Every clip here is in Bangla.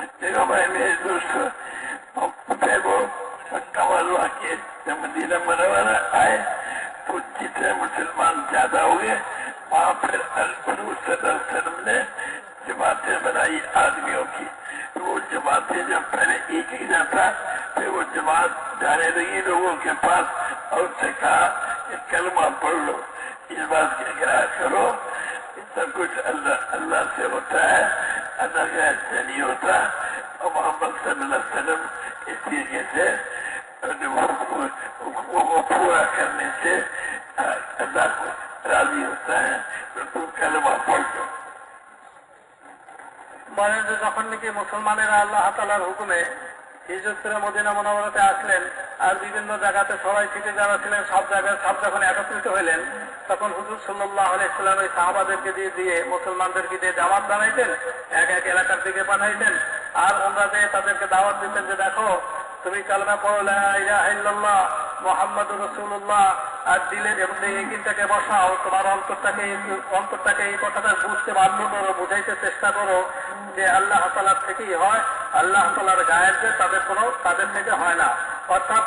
دیکھو بھائی میرے دوست وہ مدینہ منورہ آئے تو جتنے مسلمان زیادہ ہوئے وہاں پھر السلم نے جماعتیں بنائی آدمیوں کی وہ جماعتیں جب پہلے ایک ہی جاتا پھر وہ جماعت جانے لگی لوگوں کے پاس اور اس سے کہا کہ کلمہ پڑھ لو اس بات کی اقرار کرو سب کچھ اللہ اللہ سے ہوتا ہے adalet deniyorsa Muhammed sallallahu aleyhi ve sellem esirgesi önü vuku erkenmesi Allah razıysa bu kelime koydu. মহারাজ যখন নাকি মুসলমানেরা আল্লাহ তালার হুকুমে হিজরত করে মদিনা মনোবরাতে আসলেন আর বিভিন্ন জায়গাতে সবাই থেকে যারা ছিলেন সব জায়গায় সব যখন একত্রিত হইলেন তখন হুজুর সাল্লাহ আলাইসাল্লাম ওই সাহাবাদেরকে দিয়ে দিয়ে মুসলমানদেরকে দিয়ে জামাত বানাইতেন, এক এক এলাকার দিকে পাঠাইতেন। আর ওনারা যে তাদেরকে দাওয়াত দিতেন যে, দেখো, তুমি কালমা পড়ো মোহাম্মদ রসুল্লাহ আর দিলের এগিনটাকে বসাও, তোমার অন্তরটাকে অন্তরটাকে এই কথাটা বুঝতে বাধ্য করো, বুঝাইতে চেষ্টা করো যে আল্লাহ তালার থেকেই হয়, আল্লাহ তালার গায়ের যে তাদের কোনো, তাদের থেকে হয় না। অর্থাৎ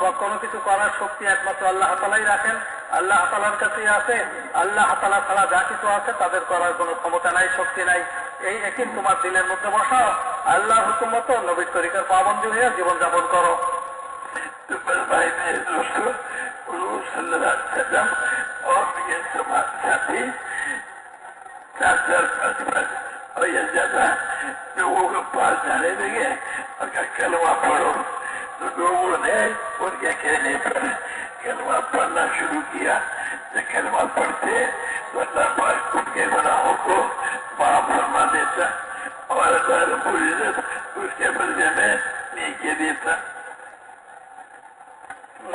বা কোনো কিছু করার শক্তি একমাত্র আল্লাহ তালাই রাখেন। আল্লাহ তালার কাছেই আছে আল্লাহ তালা ছাড়া যা কিছু আছে তাদের করার কোনো ক্ষমতা নাই শক্তি নাই এই একই তোমার দিলের মধ্যে বসাও আল্লাহ হুকুম মতো নবীর তরিকার পাবন্দি হয়ে জীবনযাপন করো तो बड़े भाई मेरे दोस्तों गुरु सल्लल्लाहु अलैहि वसल्लम और ये समाज साथी चार चार पाँच पाँच और ये ज्यादा लोगों के पास जाने लगे और क्या कलमा पढ़ो तो लोगों ने उनके कहने पर कलमा पढ़ना शुरू किया जब कलमा पढ़ते तो अल्लाह पाक उनके गुनाहों को माफ फरमा देता और अल्लाह रब्बुल इज्जत उसके बदले में नीचे देता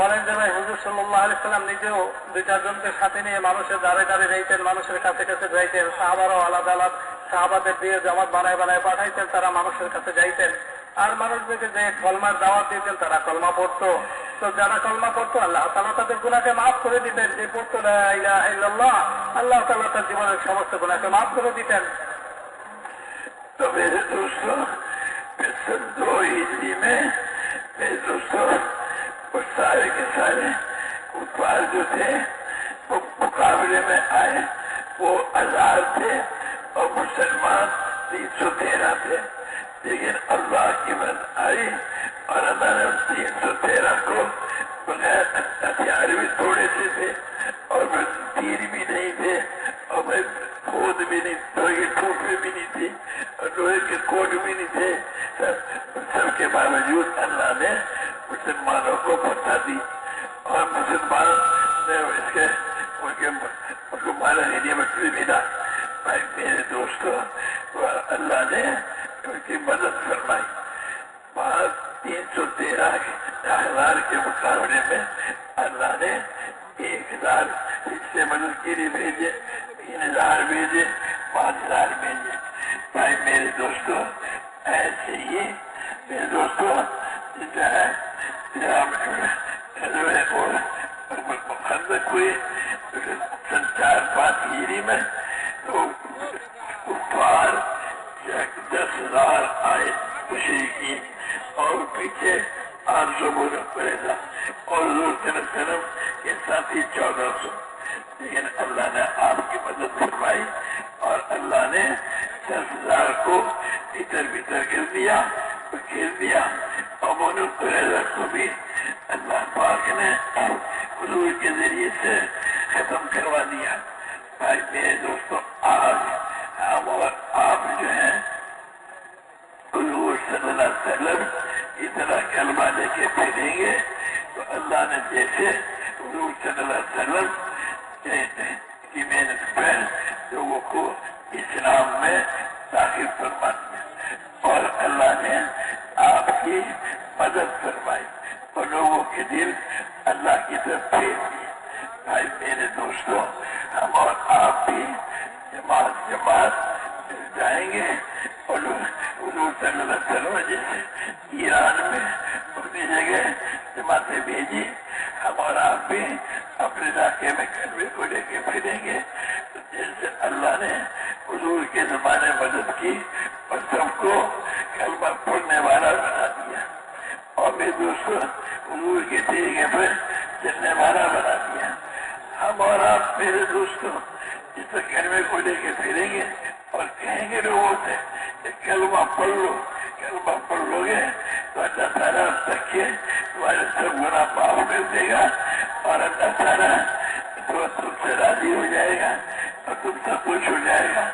বলেন যে ভাই হুজুর সাল্লাহ আলি সাল্লাম নিজেও দুই চারজনকে সাথে নিয়ে মানুষের দাঁড়ে দাঁড়িয়ে যাইতেন মানুষের কাছে কাছে যাইতেন সাহাবারও আলাদা আলাদা সাহাবাদের দিয়ে জামাত বানায় বানায় পাঠাইতেন তারা মানুষের কাছে যাইতেন আর মানুষদেরকে যে কলমার দাওয়াত দিতেন তারা কলমা পড়তো তো যারা কলমা পড়তো আল্লাহ তালা তাদের গুণাকে মাফ করে দিতেন যে পড়তো লা ইলাহা ইল্লাল্লাহ আল্লাহ তালা তার জীবনের সমস্ত গুণাকে মাফ করে দিতেন तो मेरे दोस्तों मैं सन दो हिंदी में मेरे दोस्तों वो सारे के सारे उत्पाद जो थे वो मुकाबले में आए वो हजार थे और मुसलमान तीन सौ तेरह थे لیکن اللہ کی من آئی اور اللہ نے اس تین سو تیرہ کو بغیر ہتھیار بھی تھوڑے سے تھے اور پھر تیر بھی نہیں تھے اور میں خود بھی نہیں لوہے ٹوٹے بھی نہیں تھے اور لوہے کے کوٹ بھی نہیں تھے۔ سب کے باوجود اللہ نے مسلمانوں کو اللہ نے ایک ہزار سے مدد کے لیے بھیجے، تین ہزار بھیجے، پانچ ہزار بھیجے۔ بھائی میرے دوستوں ایسے ہی میرے دوستوں جو ہے چار پانچ ہیری میں دس ہزار آئے خوشی کی اور پیچھے آٹھ سو بولا پڑے گا۔ اور وہ صرف صرف یہ ساتھی چودہ سو۔ لیکن اللہ نے آپ کی مدد کروائی اور اللہ نے دس ہزار کو ادھر بدھر کر دیا، گھیر دیا۔ اور مونو کو بھی اللہ پاک نے حضور کے ذریعے سے ختم کروا دیا۔ بھائی میرے دوستوں آج ہم اور آپ جو ہیں، حضور صلی اللہ علیہ وسلم کی طرح کلمہ لے کے پھیلیں گے۔ تو اللہ نے جیسے حضور صلی اللہ علیہ وسلم کی محنت پر لوگوں کو اسلام میں داخل فرمایا اور اللہ نے آپ کی مدد فرمائی۔ ہے جس نے ہمارا بنا دیا، ہم اور آپ میرے دوستوں، اس کو لے کے پھریں گے اور کہیں گے لوگوں سے پڑھ لو پڑھ لو گے، تو اللہ تعالیٰ تمہارے سب کر دے گا اور اللہ تعالیٰ تو تم سے راضی ہو جائے گا اور تم سب کچھ ہو جائے گا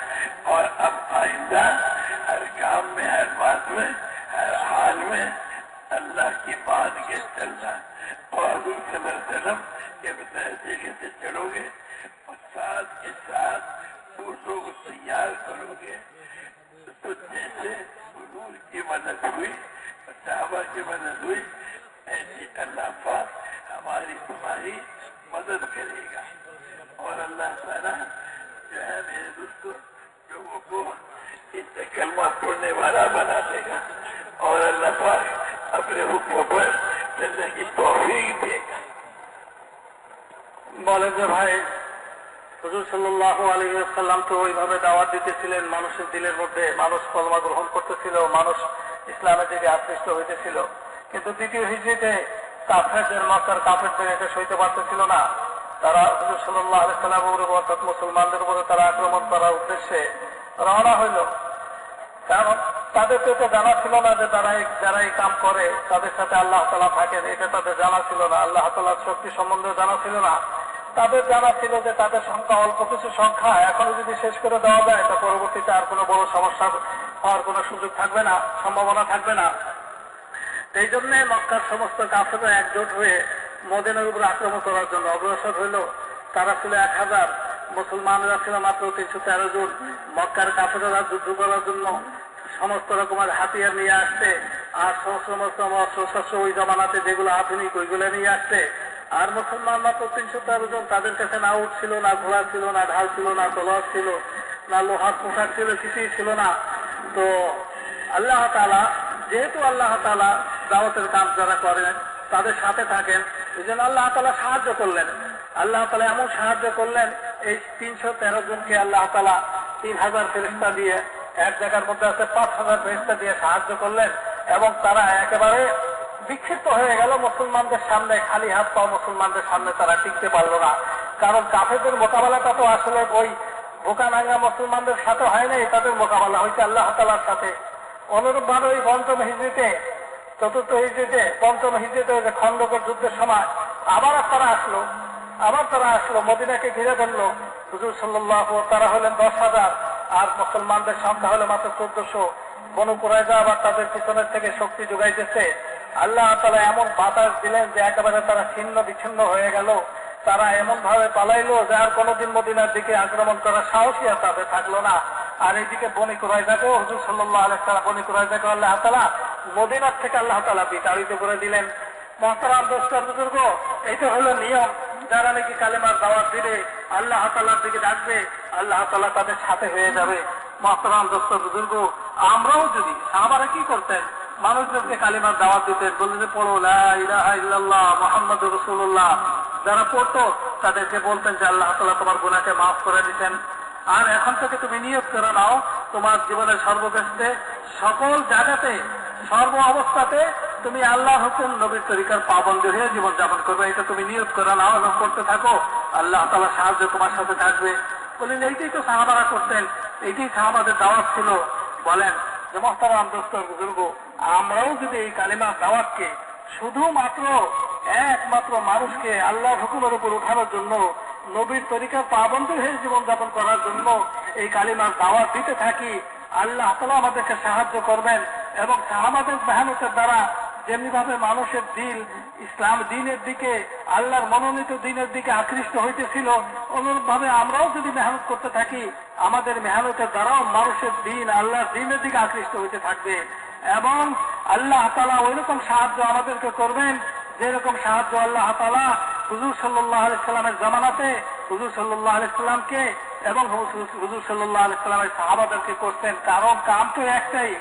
اور اب آئندہ ہر کام میں، ہر بات میں की मदद हुई ऐसी अल्लाह पाक हमारी तुम्हारी मदद करेगा और अल्लाह ताला जो है मेरे दोस्तों लोगों को इससे कलमा पढ़ने वाला बना देगा और अल्लाह पाक अपने हुक्म पर चलने की तौफीक देगा বলেন যে ভাই হুজুর সাল্লাহ আলহিসাল্লাম তো ওইভাবে দাওয়াত দিতেছিলেন মানুষের দিলের মধ্যে মানুষ কলমা গ্রহণ করতেছিল মানুষ ইসলামের দিকে আকৃষ্ট হইতেছিল, কিন্তু দ্বিতীয় হিজড়িতে কাফেরদের মক্কার কাফেরদের এটা সইতে পারতেছিল না। তারা হুজুর সাল্লাহ আলাইসাল্লামের উপর অর্থাৎ মুসলমানদের উপরে তারা আক্রমণ করার উদ্দেশ্যে রওনা হইল। কারণ তাদের তো এটা জানা ছিল না যে তারা যারা এই কাম করে, তাদের সাথে আল্লাহ তালা থাকেন, এটা তাদের জানা ছিল না। আল্লাহ তালার শক্তি সম্বন্ধে জানা ছিল না। তাদের জানা ছিল যে তাদের সংখ্যা অল্প কিছু সংখ্যা, এখনও যদি শেষ করে দেওয়া যায়, তা পরবর্তীতে আর কোনো বড় সমস্যা হওয়ার কোনো সুযোগ থাকবে না, সম্ভাবনা থাকবে না। এই জন্য মক্কার সমস্ত কাফেররা একজোট হয়ে মদিনার উপর আক্রমণ করার জন্য অগ্রসর হইল। তারা ছিল এক হাজার। মুসলমানরা ছিল মাত্র তিনশো তেরো জন। মক্কার কাফেররা যুদ্ধ করার জন্য সমস্ত রকমের হাতিয়ার নিয়ে আসছে আর সমস্ত অস্ত্রশস্ত্র ওই জমানাতে যেগুলো আধুনিক, ওইগুলো নিয়ে আসছে। আর মুসলমান মাত্র তিনশো তেরো জন। তাদের কাছে না উঠ ছিল, না ঘোড়া ছিল, না ঢাল ছিল, না তলোয়ার ছিল, না লোহার পোশাক ছিল, কিছুই ছিল না। তো আল্লাহ তালা যেহেতু আল্লাহ তালা দাওয়াতের কাজ যারা করেন, তাদের সাথে থাকেন এই জন্য আল্লাহ তালা সাহায্য করলেন। আল্লাহ তালা এমন সাহায্য করলেন, এই তিনশো তেরো জনকে আল্লাহ তালা তিন হাজার ফেরিস্তা দিয়ে, এক জায়গার মধ্যে আছে পাঁচ হাজার ফেরিস্তা দিয়ে সাহায্য করলেন এবং তারা একেবারে বিক্ষিপ্ত হয়ে গেল, মুসলমানদের সামনে খালি হাত পাওয়া মুসলমানদের সামনে তারা টিকতে পারল না। কারণ কাফেরদের মোকাবেলাটা তো আসলে ওই বোকানাঙ্গা মুসলমানদের সাথে হয় নাই, তাদের মোকাবেলা হয়েছে আল্লাহ তালার সাথে। অনুরূপ ভাবে ওই পঞ্চম হিজড়িতে, চতুর্থ হিজড়িতে, পঞ্চম হিজড়িতে যে খন্দকের যুদ্ধের সময় আবার তারা আসলো। আবার তারা আসলো, মদিনাকে ঘিরে ধরলো হুজুর সাল্লাহ তারা হলেন দশ হাজার, আর মুসলমানদের সংখ্যা হলো মাত্র চোদ্দশো। বনু কুরাইজা আবার তাদের পিছনের থেকে শক্তি যোগাইতেছে। আল্লাহ তালা এমন বাতাস দিলেন যে একেবারে তারা ছিন্ন বিচ্ছিন্ন হয়ে গেল। তারা এমন ভাবে পালাইলো যে আর কোনোদিন মদিনার দিকে আক্রমণ করার সাহসই আর তাদের থাকল না। আর এইদিকে বনি কুরাইজাকেও হুজুর সাল্লাহ আলাইহি সাল্লাম বনি কুরাইজাকে আল্লাহ তালা মদিনার থেকে আল্লাহ তালা বিতাড়িত করে দিলেন। মহতারাম দোস্ত বুজুর্গ, এইটা হলো নিয়ম। যারা নাকি কালেমার দাওয়াত দিবে, আল্লাহ তালার দিকে ডাকবে, আল্লাহ তালা তাদের সাথে হয়ে যাবে। মহতারাম দোস্ত বুজুর্গ, আমরাও যদি, সাহাবারা কি করতেন? মানুষদেরকে কালিমার দাওয়াত দিতেন বলতে যে পড়ো, লা ইলাহা ইল্লাল্লাহ মোহাম্মদ রসুল্লাহ যারা পড়তো, তাদেরকে বলতেন যে আল্লাহ তালা তোমার গুণাকে মাফ করে দিতেন। আর এখন থেকে তুমি নিয়োগ করে নাও, তোমার জীবনের সর্বক্ষেত্রে সকল জায়গাতে, সর্ব অবস্থাতে তুমি আল্লাহ হুকুম নবীর তরিকার পাবন্দ হয়ে জীবন যাপন করবে। এটা তুমি নিয়োগ করে নাও এবং করতে থাকো। আল্লাহ তালা সাহায্য তোমার সাথে থাকবে। বলেন এইটাই তো সাহাবারা করতেন। এইটাই সাহাবাদের দাওয়াত ছিল। বলেন, যে মহতারাম দোস্ত, বুজুর্গ, আমরাও যদি এই কালিমা দাওয়াতকে শুধুমাত্র একমাত্র মানুষকে আল্লাহ হুকুমের উপর উঠানোর জন্য, নবীর তরিকার পাবন্দি হয়ে জীবনযাপন করার জন্য এই কালিমার দাওয়াত দিতে থাকি। আল্লাহ তালা আমাদেরকে সাহায্য করবেন এবং আমাদের মেহনতের দ্বারা যেমনি ভাবে মানুষের দিল, ইসলাম দিনের দিকে, আল্লাহর মনোনীত দিনের দিকে আকৃষ্ট হইতেছিল অনুরূপ ভাবে আমরাও যদি মেহনত করতে থাকি, আমাদের মেহনতের দ্বারাও মানুষের দিন আল্লাহর দিনের দিকে আকৃষ্ট হইতে থাকবে। এবং আল্লাহ তালা ওই রকম সাহায্য আমাদেরকে করবেন যেরকম সাহায্য আল্লাহ তালা হুজুর সাল্লাহ আলাইস্লামের জামানাতে হুজুর সাল্লাহ আলাইস্লামকে এবং হুজুর সাল্লাহ আলাইস্লামের সাহাবাদেরকে করতেন। কারণ কাম তো একটাই